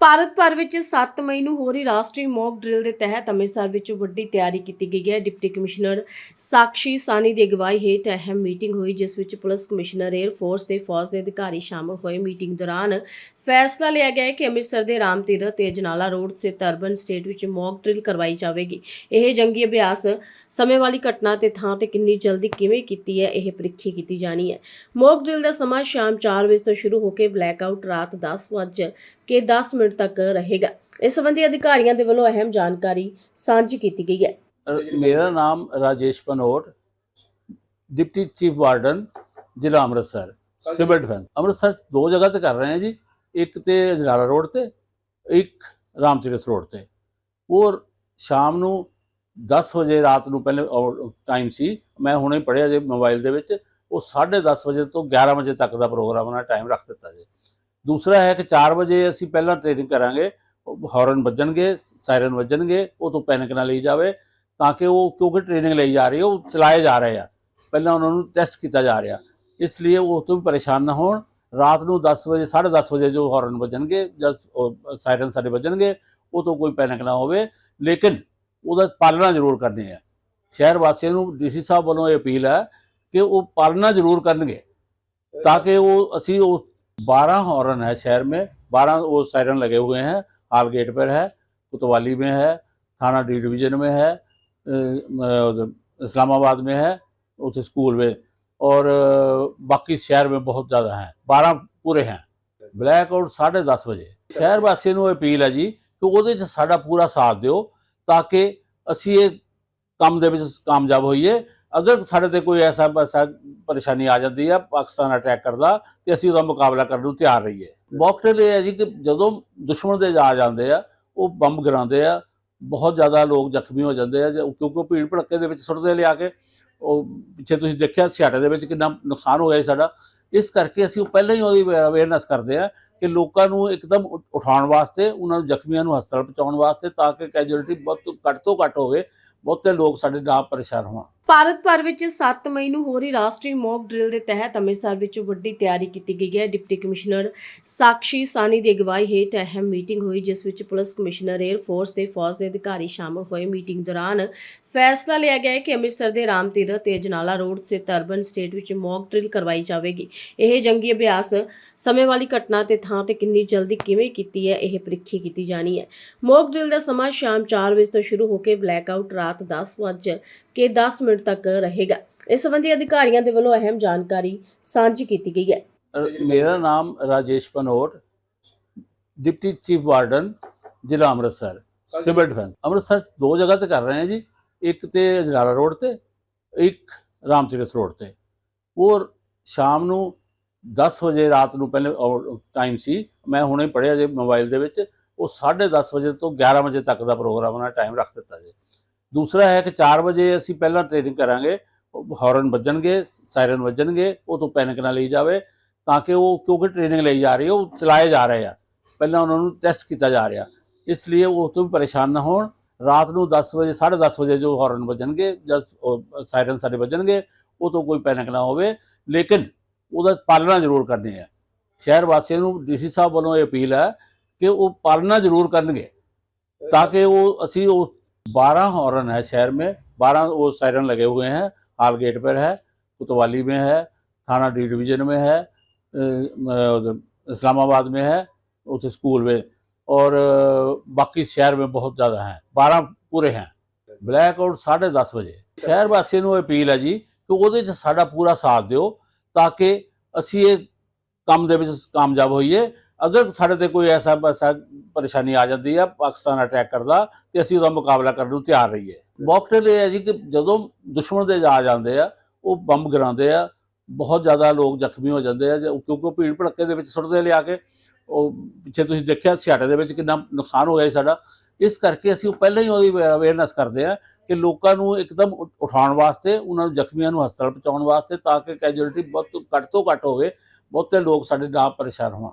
ਭਾਰਤ ਭਰ ਵਿੱਚ 7 ਮਈ ਨੂੰ ਹੋ ਰਹੀ ਰਾਸ਼ਟਰੀ ਮੌਕ ਡਰਿਲ ਦੇ ਤਹਿਤ ਅੰਮ੍ਰਿਤਸਰ ਵਿੱਚ ਵੱਡੀ ਤਿਆਰੀ ਕੀਤੀ ਗਈ ਹੈ। ਡਿਪਟੀ ਕਮਿਸ਼ਨਰ ਸਾਕਸ਼ੀ ਸਾਨੀ ਦੀ ਅਗਵਾਈ ਹੇਠ ਅਹਿਮ ਮੀਟਿੰਗ ਹੋਈ, ਜਿਸ ਵਿੱਚ ਪੁਲਿਸ ਕਮਿਸ਼ਨਰ 에ਅਰ ਫੋਰਸ ਤੇ ਫੌਜ ਦੇ ਅਧਿਕਾਰੀ ਸ਼ਾਮਲ ਹੋਏ। ਮੀਟਿੰਗ ਦੌਰਾਨ ਫੈਸਲਾ ਲਿਆ ਗਿਆ ਹੈ ਕਿ ਅੰਮ੍ਰਿਤਸਰ ਦੇ ਰਾਮ ਤੀਰਥ ਤੇ ਜਨਾਲਾ ਰੋਡ ਤੇ ਤਰਬਨ ਸਟੇਟ ਵਿੱਚ ਮੌਕ ਡਰਿਲ ਕਰਵਾਈ ਜਾਵੇਗੀ। ਇਹ ਜੰਗੀ ਅਭਿਆਸ ਸਮੇਂ ਵਾਲੀ ਘਟਨਾ ਤੇ ਥਾਂ ਤੇ ਕਿੰਨੀ ਜਲਦੀ ਕਿਵੇਂ ਕੀਤੀ ਹੈ, ਇਹ ਪ੍ਰੀਖੀ ਕੀਤੀ ਜਾਣੀ ਹੈ। ਮੌਕ ਡਰਿਲ ਦਾ ਸਮਾਂ ਸ਼ਾਮ 4 ਵਜੇ ਤੋਂ ਸ਼ੁਰੂ ਹੋ ਕੇ ਬਲੈਕ ਆਊਟ ਰਾਤ 10 ਵਜੇ ਕੇ 10 ਮਿੰਟ ਤੱਕ ਰਹੇਗਾ। ਇਸ ਸੰਬੰਧੀ ਅਧਿਕਾਰੀਆਂ ਦੇ ਵੱਲੋਂ ਅਹਿਮ ਜਾਣਕਾਰੀ ਸਾਂਝੀ ਕੀਤੀ ਗਈ ਹੈ। ਮੇਰਾ ਨਾਮ Rajesh Panot, deputy chief warden, ਜ਼ਿਲ੍ਹਾ ਅੰਮ੍ਰਿਤਸਰ, ਸਿਵਲ ਡਿਫੈਂਸ। ਅੰਮ੍ਰਿਤਸਰ ਦੋ ਜਗ੍ਹਾ ਤੇ ਕਰ ਰਹੇ ਹਾਂ ਜੀ, ਇੱਕ ਤੇ ਅਜਨਾਲਾ ਰੋਡ ਤੇ, ਇੱਕ ਰਾਮ ਤੀਰਥ ਰੋਡ ਤੇ। ਉਹ ਸ਼ਾਮ ਨੂੰ 10 ਵਜੇ ਰਾਤ ਨੂੰ ਪਹਿਲੇ ਟਾਈਮ ਸੀ, ਮੈਂ ਹੁਣੇ ਪੜਿਆ ਜੇ ਮੋਬਾਈਲ ਦੇ ਵਿੱਚ, ਉਹ 10:30 ਵਜੇ ਤੋਂ 11 ਵਜੇ ਤੱਕ ਦਾ ਪ੍ਰੋਗਰਾਮ ਉਹਨਾਂ ਟਾਈਮ ਰੱਖ ਦਿੱਤਾ ਜੇ। ਦੂਸਰਾ ਹੈ ਕਿ 4 ਵਜੇ ਅਸੀਂ ਪਹਿਲਾਂ ਟ੍ਰੇਨਿੰਗ ਕਰਾਂਗੇ ਹਾਰਨ ਵੱਜਣਗੇ ਸਾਇਰਨ ਵੱਜਣਗੇ, ਉਹ ਤੋਂ ਪੈਨਿਕ ਨਾ ਲਈ ਜਾਵੇ, ਤਾਂ ਕਿ ਉਹ ਕਿਉਂਕਿ ਟ੍ਰੇਨਿੰਗ ਲਈ ਜਾ ਰਹੀ ਹੈ, ਉਹ ਚਲਾਏ ਜਾ ਰਹੇ ਆ। ਪਹਿਲਾਂ ਉਹਨਾਂ ਨੂੰ ਟੈਸਟ ਕੀਤਾ ਜਾ ਰਿਹਾ। ਇਸ ਲਈ ਉਹ ਤੋਂ ਵੀ ਪਰੇਸ਼ਾਨ ਨਾ ਹੋਣ। ਰਾਤ ਨੂੰ 10 ਵਜੇ 10:30 ਵਜੇ ਜੋ ਹਾਰਨ ਵੱਜਣਗੇ ਜਦ ਸਾਇਰਨ ਸਾਡੇ ਵੱਜਣਗੇ, ਉਹ ਤੋਂ ਕੋਈ ਪੈਨਿਕ ਨਾ ਹੋਵੇ। ਲੇਕਿਨ ਉਹਦਾ ਪਾਲਣਾ ਜ਼ਰੂਰ ਕਰਨੀ ਹੈ। ਸ਼ਹਿਰ ਵਾਸੀਆਂ ਨੂੰ ਡੀਸੀ ਸਾਹਿਬ ਵੱਲੋਂ ਇਹ ਅਪੀਲ ਹੈ ਕਿ ਉਹ ਪਾਲਣਾ ਜ਼ਰੂਰ ਕਰਨਗੇ, ਤਾਂ ਕਿ ਉਹ ਅਸੀਂ ਉਸ 12 हॉर्न है शहर में 12 वो सायरन लगे हुए हैं हाल गेट पर है कोतवाली में है थाना डी डिवीजन में है अ, अ, इस्लामाबाद में है उस स्कूल में और अ, बाकी शहर में बहुत ज़्यादा हैं 12 पूरे हैं ਬਲੈਕ ਆਊਟ 10:30 ਵਜੇ ਸ਼ਹਿਰ ਵਾਸੀਆਂ ਨੂੰ ਅਪੀਲ ਹੈ ਜੀ ਕਿ ਉਹਦੇ 'ਚ ਸਾਡਾ ਪੂਰਾ ਸਾਥ ਦਿਓ ਤਾਂ ਕਿ ਅਸੀਂ ਇਹ ਕੰਮ ਦੇ ਵਿੱਚ ਕਾਮਯਾਬ ਹੋਈਏ ਅਗਰ ਸਾਡੇ ਤੇ ਕੋਈ ਐਸਾ ਐਸਾ ਪਰੇਸ਼ਾਨੀ ਆ ਜਾਂਦੀ ਹੈ ਪਾਕਿਸਤਾਨ ਅਟੈਕ ਕਰਦਾ ਤੇ ਅਸੀਂ ਉਹਦਾ ਮੁਕਾਬਲਾ ਕਰਨ ਨੂੰ ਤਿਆਰ ਰਹੀਏ। ਮੌਕਟੇਲ ਇਹ ਹੈ ਜੀ ਕਿ ਜਦੋਂ ਦੁਸ਼ਮਣ ਦੇ ਜਾ ਜਾਂਦੇ ਆ ਉਹ ਬੰਬ ਗਿਰਾਉਂਦੇ ਆ ਬਹੁਤ ਜ਼ਿਆਦਾ ਲੋਕ ਜ਼ਖਮੀ ਹੋ ਜਾਂਦੇ ਆ ਕਿਉਂਕਿ ਉਹ ਭੀੜ ਭੜੱਕੇ ਦੇ ਵਿੱਚ ਸੁੱਟਦੇ ਲਿਆ ਕੇ ਉਹ ਪਿੱਛੇ ਤੁਸੀਂ ਦੇਖਿਆ ਛਿਆਟੇ ਦੇ ਵਿੱਚ ਕਿੰਨਾ ਨੁਕਸਾਨ ਹੋਇਆ ਸੀ ਸਾਡਾ। ਇਸ ਕਰਕੇ ਅਸੀਂ ਉਹ ਪਹਿਲਾਂ ਹੀ ਉਹਦੀ ਅਵੇਅਰਨੈਸ ਕਰਦੇ ਆ ਕਿ ਲੋਕਾਂ ਨੂੰ ਇੱਕਦਮ ਉਠਾਉਣ ਵਾਸਤੇ ਉਹਨਾਂ ਨੂੰ ਜ਼ਖਮੀਆਂ ਨੂੰ ਹਸਪਤਾਲ ਪਹੁੰਚਾਉਣ ਵਾਸਤੇ ਤਾਂ ਕਿ ਕੈਜੁਅਲਟੀ ਬਹੁਤ ਘੱਟ ਤੋਂ ਘੱਟ ਹੋਵੇ ਬਹੁਤੇ ਲੋਕ ਸਾਡੇ ਨਾਲ ਪਰੇਸ਼ਾਨ ਹੋਣ। ਭਾਰਤ ਭਰ ਵਿੱਚ 7 ਮਈ ਨੂੰ ਹੋ ਰਹੀ ਰਾਸ਼ਟਰੀ ਮੌਕ ਡਰਿਲ ਦੇ ਤਹਿਤ ਅੰਮ੍ਰਿਤਸਰ ਵਿੱਚ ਵੱਡੀ ਤਿਆਰੀ ਕੀਤੀ ਗਈ ਹੈ। ਡਿਪਟੀ ਕਮਿਸ਼ਨਰ ਸਾਕਸ਼ੀ ਸਾਨੀ ਦੀ ਅਗਵਾਈ ਹੇਠ ਅਹਿਮ ਮੀਟਿੰਗ ਹੋਈ, ਜਿਸ ਵਿੱਚ ਪੁਲਿਸ ਕਮਿਸ਼ਨਰ 에ਅਰ ਫੋਰਸ ਤੇ ਫੌਜ ਦੇ ਅਧਿਕਾਰੀ ਸ਼ਾਮਲ ਹੋਏ। ਮੀਟਿੰਗ ਦੌਰਾਨ ਫੈਸਲਾ ਲਿਆ ਗਿਆ ਹੈ ਕਿ ਅੰਮ੍ਰਿਤਸਰ ਦੇ ਰਾਮ ਤੀਰਥ ਤੇ ਜਨਾਲਾ ਰੋਡ ਤੇ ਤਰਬਨ ਸਟੇਟ ਵਿੱਚ ਮੌਕ ਡਰਿਲ ਕਰਵਾਈ ਜਾਵੇਗੀ। ਇਹ ਜੰਗੀ ਅਭਿਆਸ ਸਮੇਂ ਵਾਲੀ ਘਟਨਾ ਤੇ ਥਾਂ ਤੇ ਕਿੰਨੀ ਜਲਦੀ ਕਿਵੇਂ ਕੀਤੀ ਹੈ, ਇਹ ਪ੍ਰੀਖੀ ਕੀਤੀ ਜਾਣੀ ਹੈ। ਮੌਕ ਡਰਿਲ ਦਾ ਸਮਾਂ ਸ਼ਾਮ 4 ਵਜੇ ਤੋਂ ਸ਼ੁਰੂ ਹੋ ਕੇ ਬਲੈਕ ਆਊਟ ਰਾਤ 10 ਵਜੇ ਕੇ 10 ਮਿੰਟ ਤੱਕ ਰਹੇਗਾ। ਇਸ ਸੰਬੰਧੀ ਅਧਿਕਾਰੀਆਂ ਦੇ ਵੱਲੋਂ ਅਹਿਮ ਜਾਣਕਾਰੀ ਸਾਂਝੀ ਕੀਤੀ ਗਈ ਹੈ। ਮੇਰਾ ਨਾਮ Rajesh Panot, deputy chief warden, ਜ਼ਿਲ੍ਹਾ ਅੰਮ੍ਰਿਤਸਰ, ਸਿਵਲ ਡਿਫੈਂਸ। ਅੰਮ੍ਰਿਤਸਰ ਦੋ ਜਗ੍ਹਾ ਤੇ ਕਰ ਰਹੇ ਹਾਂ ਜੀ, ਇੱਕ ਤੇ ਅਜਨਾਲਾ ਰੋਡ ਤੇ, ਇੱਕ ਰਾਮ ਤੀਰਥ ਰੋਡ ਤੇ। ਉਹ ਸ਼ਾਮ ਨੂੰ 10 ਵਜੇ ਰਾਤ ਨੂੰ ਪਹਿਲੇ ਟਾਈਮ ਸੀ, ਮੈਂ ਹੁਣੇ ਪੜਿਆ ਜੇ ਮੋਬਾਈਲ ਦੇ ਵਿੱਚ, ਉਹ 10:30 ਵਜੇ ਤੋਂ 11 ਵਜੇ ਤੱਕ ਦਾ ਪ੍ਰੋਗਰਾਮ ਉਹਨਾਂ ਟਾਈਮ ਰੱਖ ਦਿੱਤਾ ਜੀ। ਦੂਸਰਾ ਹੈ ਕਿ 4 ਵਜੇ ਅਸੀਂ ਪਹਿਲਾਂ ਟ੍ਰੇਨਿੰਗ ਕਰਾਂਗੇ ਹਾਰਨ ਵੱਜਣਗੇ ਸਾਇਰਨ ਵੱਜਣਗੇ, ਉਹ ਤੋਂ ਪੈਨਿਕ ਨਾ ਲਈ ਜਾਵੇ, ਤਾਂ ਕਿ ਉਹ ਕਿਉਂਕਿ ਟ੍ਰੇਨਿੰਗ ਲਈ ਜਾ ਰਹੀ ਹੈ, ਉਹ ਚਲਾਏ ਜਾ ਰਹੇ ਆ। ਪਹਿਲਾਂ ਉਹਨਾਂ ਨੂੰ ਟੈਸਟ ਕੀਤਾ ਜਾ ਰਿਹਾ। ਇਸ ਲਈ ਉਹ ਤੋਂ ਵੀ ਪਰੇਸ਼ਾਨ ਨਾ ਹੋਣ। ਰਾਤ ਨੂੰ 10 ਵਜੇ 10:30 ਵਜੇ ਜੋ ਹਾਰਨ ਵੱਜਣਗੇ, ਜਾਂ ਸਾਇਰਨ ਸਾਡੇ ਵੱਜਣਗੇ, ਉਹ ਤੋਂ ਕੋਈ ਪੈਨਿਕ ਨਾ ਹੋਵੇ। ਲੇਕਿਨ ਉਹਦਾ ਪਾਲਣਾ ਜ਼ਰੂਰ ਕਰਨੀ ਹੈ। ਸ਼ਹਿਰ ਵਾਸੀਆਂ ਨੂੰ ਡੀਸੀ ਸਾਹਿਬ ਵੱਲੋਂ ਇਹ ਅਪੀਲ ਹੈ ਕਿ ਉਹ ਪਾਲਣਾ ਜ਼ਰੂਰ ਕਰਨਗੇ, ਤਾਂ ਕਿ ਉਹ ਅਸੀਂ ਉਸ 12 हॉर्न है शहर में 12 वो सायरन लगे हुए हैं हाल गेट पर है कोतवाली में है थाना डी डिवीजन में है अ, अ, इस्लामाबाद में है उस स्कूल में और अ, बाकी शहर में बहुत ज़्यादा हैं 12 पूरे हैं ਬਲੈਕ ਆਊਟ 10:30 ਵਜੇ ਸ਼ਹਿਰ ਵਾਸੀਆਂ ਨੂੰ ਅਪੀਲ ਹੈ ਜੀ ਕਿ ਉਹਦੇ 'ਚ ਸਾਡਾ ਪੂਰਾ ਸਾਥ ਦਿਓ ਤਾਂ ਕਿ ਅਸੀਂ ਇਹ ਕੰਮ ਦੇ ਵਿੱਚ ਕਾਮਯਾਬ ਹੋਈਏ ਅਗਰ ਸਾਡੇ ਤੇ ਕੋਈ ਐਸਾ ਐਸਾ ਪਰੇਸ਼ਾਨੀ ਆ ਜਾਂਦੀ ਆ, ਪਾਕਿਸਤਾਨ ਅਟੈਕ ਕਰਦਾ, ਤੇ ਅਸੀਂ ਉਹਦਾ ਮੁਕਾਬਲਾ ਕਰਨ ਨੂੰ ਤਿਆਰ ਰਹੀਏ। ਮੌਕਟੇਲ ਇਹ ਹੈ ਜੀ ਕਿ ਜਦੋਂ ਦੁਸ਼ਮਣ ਦੇ ਜਾ ਜਾਂਦੇ ਆ, ਉਹ ਬੰਬ ਗਿਰਾਉਂਦੇ ਆ, ਬਹੁਤ ਜ਼ਿਆਦਾ ਲੋਕ ਜ਼ਖਮੀ ਹੋ ਜਾਂਦੇ ਆ, ਜੇ- ਕਿਉਂਕਿ ਉਹ ਭੀੜ ਭੜੱਕੇ ਦੇ ਵਿੱਚ ਸੁੱਟਦੇ ਲਿਆ ਕੇ, ਉਹ ਪਿੱਛੇ ਤੁਸੀਂ ਦੇਖਿਆ ਸਿਆਟੇ ਦੇ ਵਿੱਚ ਕਿੰਨਾ ਨੁਕਸਾਨ ਹੋਇਆ ਸੀ ਸਾਡਾ। ਇਸ ਕਰਕੇ ਅਸੀਂ ਉਹ ਪਹਿਲਾਂ ਹੀ ਉਹਦੀ ਅਵੇਅਰਨੈਸ ਕਰਦੇ ਆ ਕਿ ਲੋਕਾਂ ਨੂੰ ਇੱਕਦਮ ਉਠਾਉਣ ਵਾਸਤੇ, ਉਹਨਾਂ ਨੂੰ ਜ਼ਖਮੀਆਂ ਨੂੰ ਹਸਪਤਾਲ ਪਹੁੰਚਾਉਣ ਵਾਸਤੇ ਤਾਂ ਕਿ ਕੈਜੁਅਲਟੀ ਬਹੁਤ ਘੱਟ ਤੋਂ ਘੱਟ ਹੋਵੇ, ਬਹੁਤੇ ਲੋਕ ਸਾਡੇ ਨਾਲ ਪਰੇਸ਼ਾਨ ਹੋਣ।